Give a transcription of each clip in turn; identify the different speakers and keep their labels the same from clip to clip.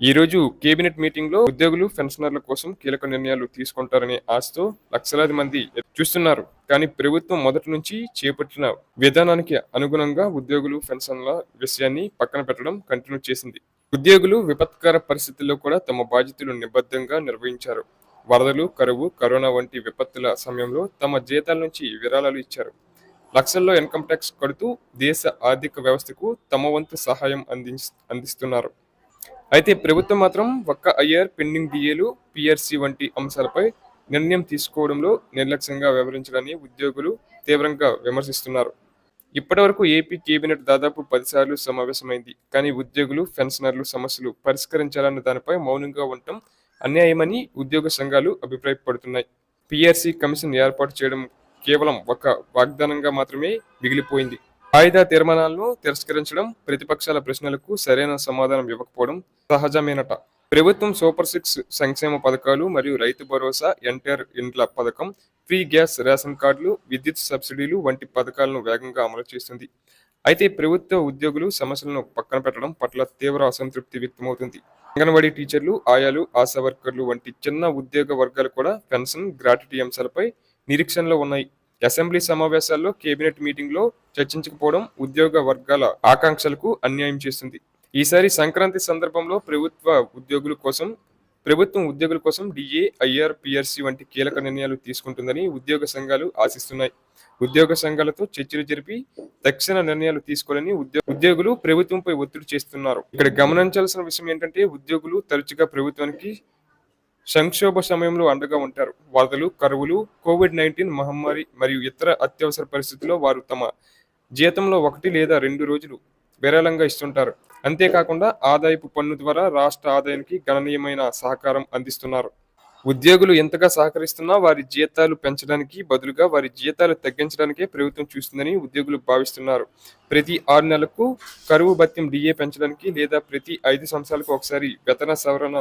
Speaker 1: ఈ రోజు కేబినెట్ మీటింగ్లో ఉద్యోగులు పెన్షనర్ల కోసం కీలక నిర్ణయాలు తీసుకుంటారనే ఆశతో లక్షలాది మంది చూస్తున్నారు. కానీ ప్రభుత్వం మొదటి నుంచి చేపట్టిన విధానానికి అనుగుణంగా ఉద్యోగులు పెన్షన్ల విషయాన్ని పక్కన పెట్టడం కంటిన్యూ చేసింది. ఉద్యోగులు విపత్కర పరిస్థితుల్లో కూడా తమ బాధ్యతలు నిబద్ధంగా నిర్వహించారు. వరదలు కరువు కరోనా వంటి విపత్తుల సమయంలో తమ జీతాల నుంచి విరాళాలు ఇచ్చారు. లక్షల్లో ఇన్కమ్ ట్యాక్స్ కడుతూ దేశ ఆర్థిక వ్యవస్థకు తమ వంతు సహాయం అంది అందిస్తున్నారు. అయితే ప్రభుత్వం మాత్రం ఒక్క ఐఆర్ పెండింగ్ డిఏలు పిఆర్సి వంటి అంశాలపై నిర్ణయం తీసుకోవడంలో నిర్లక్ష్యంగా వ్యవహరించడాన్ని ఉద్యోగులు తీవ్రంగా విమర్శిస్తున్నారు. ఇప్పటివరకు ఏపీ కేబినెట్ దాదాపు పదిసార్లు సమావేశమైంది. కానీ ఉద్యోగులు పెన్షనర్లు సమస్యలు పరిష్కరించాలన్న దానిపై మౌనంగా ఉండటం అన్యాయమని ఉద్యోగ సంఘాలు అభిప్రాయపడుతున్నాయి. పిఆర్సి కమిషన్ ఏర్పాటు చేయడం కేవలం ఒక వాగ్దానంగా మాత్రమే మిగిలిపోయింది. వాయిదా తీర్మానాలను తిరస్కరించడం ప్రతిపక్షాల ప్రశ్నలకు సరైన సమాధానం ఇవ్వకపోవడం సహజమేనట. ప్రభుత్వం సూపర్ సిక్స్ సంక్షేమ పథకాలు మరియు రైతు భరోసా ఎన్టీఆర్ ఇండ్ల పథకం ఫ్రీ గ్యాస్ రేషన్ కార్డులు విద్యుత్ సబ్సిడీలు వంటి పథకాలను వేగంగా అమలు చేస్తుంది అయితే ప్రభుత్వ ఉద్యోగులు సమస్యలను పక్కన పెట్టడం పట్ల తీవ్ర అసంతృప్తి వ్యక్తమవుతుంది. అంగన్వాడీ టీచర్లు ఆయాలు ఆశా వర్కర్లు వంటి చిన్న ఉద్యోగ వర్గాలు కూడా పెన్షన్ గ్రాట్యుటీ అంశాలపై నిరీక్షణలో ఉన్నాయి. అసెంబ్లీ సమావేశాల్లో కేబినెట్ మీటింగ్లో చర్చించకపోవడం ఉద్యోగ వర్గాల ఆకాంక్షలకు అన్యాయం చేస్తుంది ఈసారి సంక్రాంతి సందర్భంలో ప్రభుత్వ ఉద్యోగుల కోసం ప్రభుత్వం ఉద్యోగుల కోసం డిఏ ఐఆర్ పిఆర్సి వంటి కీలక నిర్ణయాలు తీసుకుంటుందని ఉద్యోగ సంఘాలు ఆశిస్తున్నాయి. ఉద్యోగ సంఘాలతో చర్చలు జరిపి తక్షణ నిర్ణయాలు తీసుకోవాలని ఉద్యో- ఉద్యోగులు ప్రభుత్వంపై ఒత్తిడి చేస్తున్నారు. ఇక్కడ గమనించాల్సిన విషయం ఏంటంటే ఉద్యోగులు తరచుగా ప్రభుత్వానికి సంక్షోభ సమయంలో అండగా ఉంటారు. వరదలు కరువులు కోవిడ్ నైన్టీన్ మహమ్మారి మరియు ఇతర అత్యవసర పరిస్థితుల్లో వారు తమ జీతంలో ఒకటి లేదా రెండు రోజులు విరాళంగా ఇస్తుంటారు. అంతేకాకుండా ఆదాయపు పన్ను ద్వారా రాష్ట్ర ఆదాయానికి గణనీయమైన సహకారం అందిస్తున్నారు. ఉద్యోగులు ఎంతగా సహకరిస్తున్నా వారి జీతాలు పెంచడానికి బదులుగా వారి జీతాలు తగ్గించడానికే ప్రభుత్వం చూస్తుందని ఉద్యోగులు భావిస్తున్నారు. ప్రతి ఆరు నెలలకు కరువు భత్యం డిఏ పెంచడానికి లేదా ప్రతి ఐదు సంవత్సరాలకు ఒకసారి వేతన సవరణ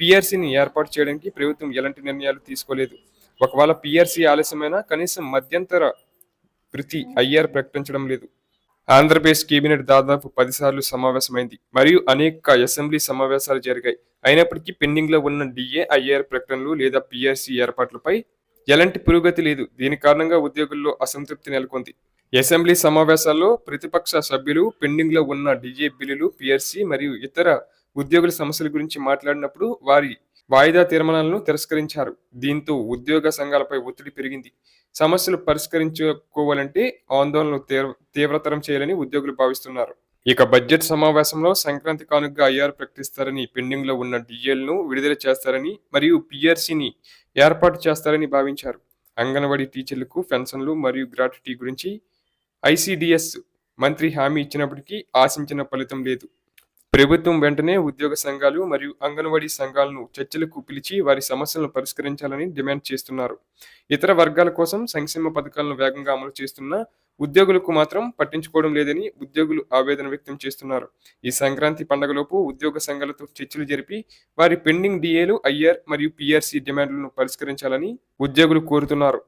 Speaker 1: పిఆర్సీని ఏర్పాటు చేయడానికి ప్రభుత్వం ఎలాంటి నిర్ణయాలు తీసుకోలేదు. ఒకవేళ పిఆర్సీ ఆలస్యమైనా కనీసం మధ్యంతర ప్రతి ఐఆర్ ప్రకటించడం లేదు. ఆంధ్రప్రదేశ్ కేబినెట్ దాదాపు పదిసార్లు సమావేశమైంది. మరియు అనేక అసెంబ్లీ సమావేశాలు జరిగాయి. అయినప్పటికీ పెండింగ్లో ఉన్న డిఏ ఐఆర్ ప్రకటనలు లేదా పిఆర్సీ ఏర్పాట్లపై ఎలాంటి పురోగతి లేదు. దీని కారణంగా ఉద్యోగుల్లో అసంతృప్తి నెలకొంది. అసెంబ్లీ సమావేశాల్లో ప్రతిపక్ష సభ్యులు పెండింగ్లో ఉన్న డిఏ బిల్లులు పిఆర్సీ మరియు ఇతర ఉద్యోగుల సమస్యల గురించి మాట్లాడినప్పుడు వారి వాయిదా తీర్మానాలను తిరస్కరించారు. దీంతో ఉద్యోగ సంఘాలపై ఒత్తిడి పెరిగింది. సమస్యలు పరిష్కరించుకోవాలంటే ఆందోళనలు తీవ్ర- తీవ్రతరం చేయాలని ఉద్యోగులు భావిస్తున్నారు. ఇక బడ్జెట్ సమావేశంలో సంక్రాంతి కానుకగా ఐఆర్ ప్రకటిస్తారని పెండింగ్లో ఉన్న డిఎల్ను విడుదల చేస్తారని మరియు పిఆర్సీని ఏర్పాటు చేస్తారని భావించారు. అంగన్వాడీ టీచర్లకు పెన్షన్లు మరియు గ్రాట్యుటీ గురించి ఐసిడిఎస్ మంత్రి హామీ ఇచ్చినప్పటికీ ఆశించిన ఫలితం లేదు. ప్రభుత్వం వెంటనే ఉద్యోగ సంఘాలు మరియు అంగన్వాడీ సంఘాలను చర్చలకు పిలిచి వారి సమస్యలను పరిష్కరించాలని డిమాండ్ చేస్తున్నారు. ఇతర వర్గాల కోసం సంక్షేమ పథకాలను వేగంగా అమలు చేస్తున్న ఉద్యోగులకు మాత్రం పట్టించుకోవడం లేదని ఉద్యోగులు ఆవేదన వ్యక్తం చేస్తున్నారు. ఈ సంక్రాంతి పండుగలోపు ఉద్యోగ సంఘాలతో చర్చలు జరిపి వారి పెండింగ్ డిఏలు ఐఆర్ మరియు పిఆర్సీ డిమాండ్లను పరిష్కరించాలని ఉద్యోగులు కోరుతున్నారు.